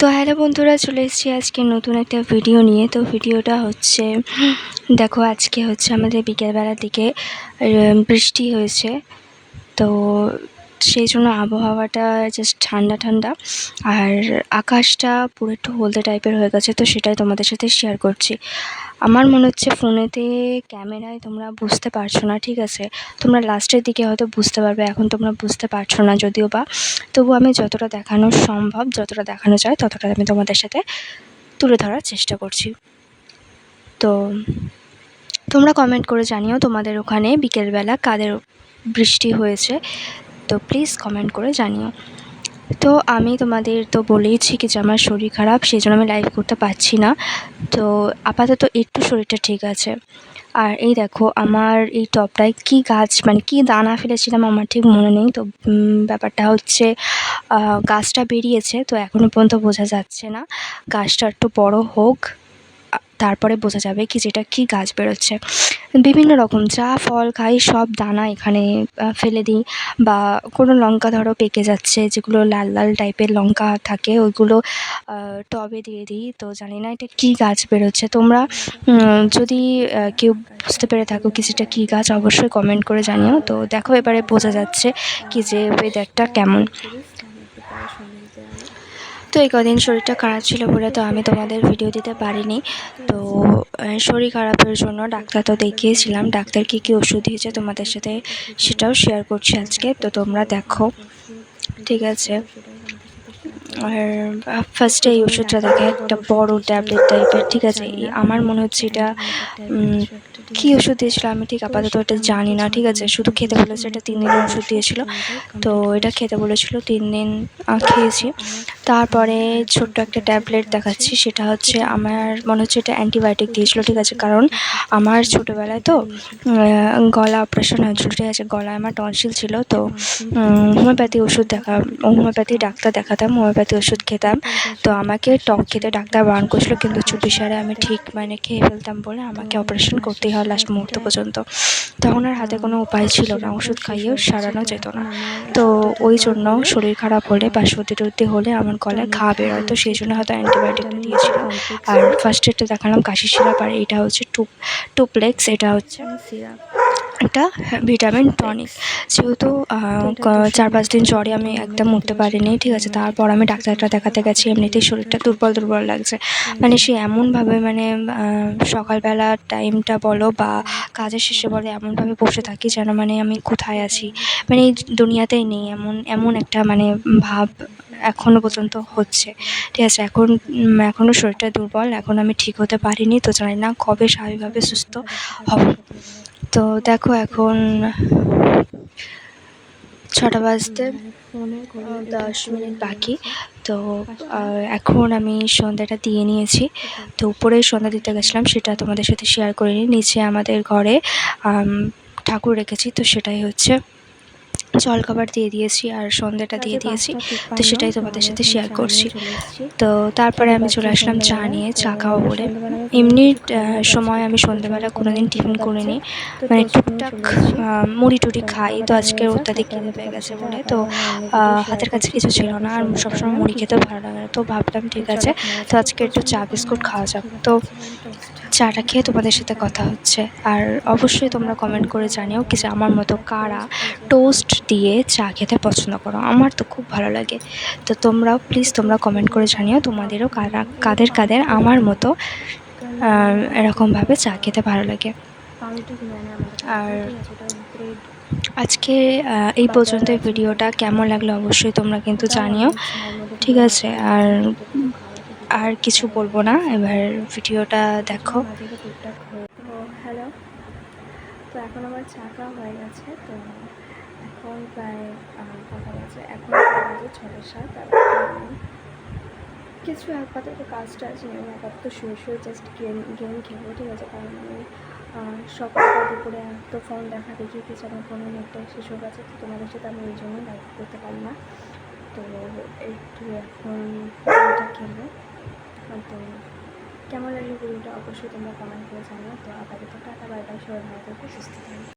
তো হ্যালো বন্ধুরা, চলে এসেছি আজকে নতুন একটা ভিডিও নিয়ে। তো ভিডিওটা হচ্ছে, দেখো আজকে হচ্ছে আমাদের বিকেলবেলার দিকে বৃষ্টি হয়েছে। তো সেই জন্য আবহাওয়াটা জাস্ট ঠান্ডা ঠান্ডা। আর আকাশটা পুরো একটু হলদে টাইপের হয়ে গেছে, তো সেটাই তোমাদের সাথে শেয়ার করছি। আমার মনে হচ্ছে ফোনেতে ক্যামেরায় তোমরা বুঝতে পারছ না, ঠিক আছে? তোমরা লাস্টের দিকে হয়তো বুঝতে পারবে, এখন তোমরা বুঝতে পারছ না, যদিও বা। তবু আমি যতটা দেখানো সম্ভব, যতটা দেখানো যায়, ততটা আমি তোমাদের সাথে তুলে ধরার চেষ্টা করছি। তো তোমরা কমেন্ট করে জানিও তোমাদের ওখানে বিকেলবেলা কাদের বৃষ্টি হয়েছে। তো প্লিজ কমেন্ট করে জানিও। তো আমি তোমাদের তো বলেইছি কি যে আমার শরীর খারাপ সেই জন্য আমি লাইভ করতে পারছি না। তো আপাতত একটু শরীরটা ঠিক আছে। আর এই দেখো, আমার এই টপটায় কি গাছ মানে কি দানা ফেলেছিলাম আমার ঠিক মনে নেই। তো ব্যাপারটা হচ্ছে গাছটা বেরিয়েছে, তো এখনও পর্যন্ত বোঝা যাচ্ছে না। গাছটা একটু বড় হোক তারপরে বোঝা যাবে কি যেটা কি গাছ বেরোচ্ছে। বিভিন্ন রকম যা ফল খাই, সব দানা এখানে ফেলে দিই। বা কোনো লঙ্কা ধরো পেকে যাচ্ছে, যেগুলো লাল লাল টাইপের লঙ্কা থাকে, ওইগুলো টবে দিয়ে দিই। তো জানি না এটা কী গাছ বেরোচ্ছে। তোমরা যদি কেউ বুঝতে পেরে থাকো কি সেটা কী গাছ, অবশ্যই কমেন্ট করে জানিও। তো দেখো এবারে বোঝা যাচ্ছে কি যে ওয়েদারটা কেমন। তো এই কদিন শরীরটা খারাপ ছিল বলে তো আমি তোমাদের ভিডিও দিতে পারিনি। তো শরীর খারাপের জন্য ডাক্তার তো দেখিয়েছিলাম। ডাক্তার কী কী ওষুধ দিয়েছে তোমাদের সাথে সেটাও শেয়ার করছি আজকে। তো তোমরা দেখো। ঠিক আছে। আর ফার্স্টে এই ওষুধটা দেখে একটা বড় ট্যাবলেট টাইপের ঠিক আছে? আমার মনে হচ্ছে এটা কী ওষুধ দিয়েছিল আমি ঠিক আপাতত এটা জানি না, ঠিক আছে? শুধু খেতে বলেছে, এটা তিন দিনের ওষুধ দিয়েছিল। তো এটা খেতে বলেছিল, তিন দিন খেয়েছি। তারপরে ছোট্ট একটা ট্যাবলেট দেখাচ্ছি, সেটা হচ্ছে আমার, মনে হচ্ছে এটা অ্যান্টিবায়োটিক দিয়েছিলো, ঠিক আছে? কারণ আমার ছোটোবেলায় তো গলা অপারেশন হয়েছিল ঠিক আছে গলায় আমার টনসিল ছিল, তো হোমিওপ্যাথি ওষুধ দেখা, হোমিওপ্যাথি ডাক্তার দেখাতাম, হোমিওপ্যাথি ওষুধ খেতাম। তো আমাকে টক খেতে ডাক্তার বারণ করছিল, কিন্তু চুপিসারে আমি ঠিক মানে খেয়ে ফেলতাম বলে আমাকে অপারেশন করতেই হয় লাস্ট মুহূর্ত পর্যন্ত। তখন আর হাতে কোনো উপায় ছিল না, ওষুধ খাইয়েও সারানো যেত না। তো ওই জন্য শরীর খারাপ হলে বা সর্দি টর্দি হলে আমার গলায় ঘা বেরোয় তো সেই জন্য হয়তো অ্যান্টিবায়োটিকটা দিয়েছিল। আর ফার্স্ট এডটা দেখালাম কাশি সিরাপ আর এটা হচ্ছে টুপ টুপ্লেক্স এটা হচ্ছে সিরাপ। একটা ভিটামিন টনিক। যেহেতু চার পাঁচ দিন জ্বরে আমি একদম উঠতে পারিনি ঠিক আছে। তারপর আমি ডাক্তারটা দেখাতে গেছি এমনিতেই শরীরটা দুর্বল দুর্বল লাগছে। মানে সে এমনভাবে মানে সকালবেলা টাইমটা বলো বা কাজের শেষে বলো এমনভাবে বসে থাকি যেন মানে আমি কোথায় আছি। মানে এই দুনিয়াতেই নেই এমন এমন একটা মানে ভাব এখনও পর্যন্ত হচ্ছে। ঠিক আছে এখন এখনও শরীরটা দুর্বল এখন আমি ঠিক হতে পারিনি তো জানি না কবে স্বাভাবিকভাবে সুস্থ হব। তো দেখো এখন ছটা বাজতে দশ মিনিট বাকি। তো এখন আমি সন্ধ্যাটা দিয়ে নিয়েছি। তো উপরে সন্ধ্যা দিতে গেছিলাম, সেটা তোমাদের সাথে শেয়ার করিনি। নিচে আমাদের ঘরে ঠাকুর রেখেছি, তো সেটাই হচ্ছে। জলখাবার দিয়ে দিয়েছি আর সন্ধ্যাটা দিয়ে দিয়েছি। তো সেটাই তোমাদের সাথে শেয়ার করছি। তো তারপরে আমি চলে আসলাম চা নিয়ে চা খাওয়া বলে এমনি সময় আমি সন্ধ্যেবেলা কোনো দিন টিফিন করে নিই। মানে টুকটাক মুড়ি টুড়ি খাই। তো আজকে অত্যাধিক খিদে পেয়ে গেছে বলে। তো হাতের কাছে কিছু ছিল না আর সবসময় মুড়ি খেতেও ভালো লাগে না। তো ভাবলাম ঠিক আছে। তো আজকে একটু চা বিস্কুট খাওয়া যাক। তো চাটা খেয়ে তোমাদের সাথে কথা হচ্ছে। আর অবশ্যই তোমরা কমেন্ট করে জানিও কি যে আমার মতো কারা টোস্ট দিয়ে চা খেতে পছন্দ করো। আমার তো খুব ভালো লাগে। তো তোমরাও প্লিজ তোমরা কমেন্ট করে জানিও তোমাদেরও কারা, কাদের কাদের আমার মতো এরকমভাবে চা খেতে ভালো লাগে। আর আজকে এই পর্যন্ত ভিডিওটা কেমন লাগল অবশ্যই তোমরা কিন্তু জানিও। ঠিক আছে, আর আর কিছু বলব না, এবার ভিডিওটা দেখো। হ্যালো, তো এখন আমার চা খাওয়া হয়ে গেছে, তো এখন প্রায় কটা বাজে? এখন বাজে সাত কিছু আপাতত কাজ টাজ নেই আমি আপাতত শুয়ে শুয়ে জাস্ট গেম গেম খেলব, ঠিক আছে? কারণ আমি সকাল দুপুরে তো ফোন দেখা, দেখি কিছু আমার ফোনের নেটটা শেষ হয়ে গেছে, তো তোমাদের সাথে আমি এই জন্যই লাইভ করতে পারি না। তো একটু এখন খেলব। তো কেমন লাগল ভিডিওটা অবশ্যই তোমরা কমেন্ট করে জানিও। তো আপাতত টাটা বাই বাই সবাই ভালো থাকবে সুস্থ থাকবে